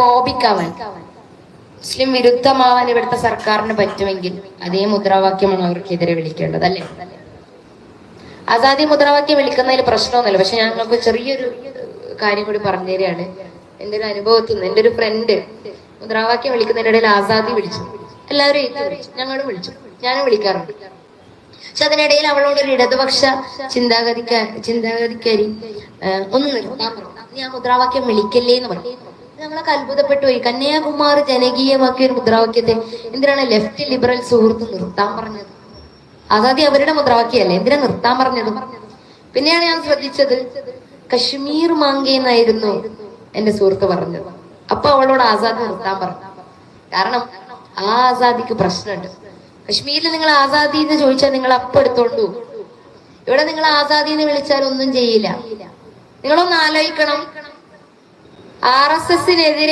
Phobic മുസ്ലിം വിരുദ്ധമാവാൻ ഇവിടുത്തെ സർക്കാരിന് പറ്റുമെങ്കിൽ അതേ മുദ്രാവാക്യമാണ് അവർക്കെതിരെ വിളിക്കേണ്ടത് അല്ലേ? ആസാദി മുദ്രാവാക്യം വിളിക്കുന്നതിൽ പ്രശ്നമൊന്നുമില്ല. പക്ഷെ ഞങ്ങൾക്ക് ചെറിയൊരു കാര്യം കൂടി പറഞ്ഞു തരികയാണ്. എന്റെ ഒരു അനുഭവത്തിൽ നിന്ന് എന്റെ ഒരു ഫ്രണ്ട് മുദ്രാവാക്യം വിളിക്കുന്നതിന്റെ ഇടയിൽ ആസാദി വിളിച്ചു. എല്ലാവരും ഞങ്ങളും വിളിച്ചു. ഞാനും വിളിക്കാറുണ്ട്. പക്ഷെ അതിനിടയിൽ അവളോട് ഒരു ഇടതുപക്ഷ ചിന്താഗതിക്ക ചിന്താഗതിക്കാരി ഒന്ന് നിർത്താൻ പറഞ്ഞു ആ മുദ്രാവാക്യം വിളിക്കല്ലേ എന്ന് പറഞ്ഞു ഞങ്ങളൊക്കെ അത്ഭുതപ്പെട്ടു പോയി. കന്യാകുമാർ ജനകീയമാക്കിയ ഒരു മുദ്രാവാക്യത്തെ എന്തിനാണ് ലെഫ്റ്റ് ലിബറൽ സുഹൃത്ത് നിർത്താൻ പറഞ്ഞത്? ആസാദി അവരുടെ മുദ്രാവാക്യല്ലേ എന്തിനാ നിർത്താൻ പറഞ്ഞത്? പിന്നെയാണ് ഞാൻ ശ്രദ്ധിച്ചത് കശ്മീർ മാങ്കേ എന്നായിരുന്നു എന്റെ സുഹൃത്ത് പറഞ്ഞത്. അപ്പൊ അവളോട് ആസാദ് നിർത്താൻ പറഞ്ഞു. കാരണം ആ ആസാദിക്ക് പ്രശ്നമുണ്ട്. കശ്മീരിൽ നിങ്ങൾ ആസാദി എന്ന് ചോദിച്ചാൽ നിങ്ങൾ അപ്പൊ എടുത്തോണ്ടു. ഇവിടെ നിങ്ങൾ ആസാദി എന്ന് വിളിച്ചാൽ ഒന്നും ചെയ്യില്ല. നിങ്ങളൊന്ന് ആലോചിക്കണം. R S എസിനെതിരെ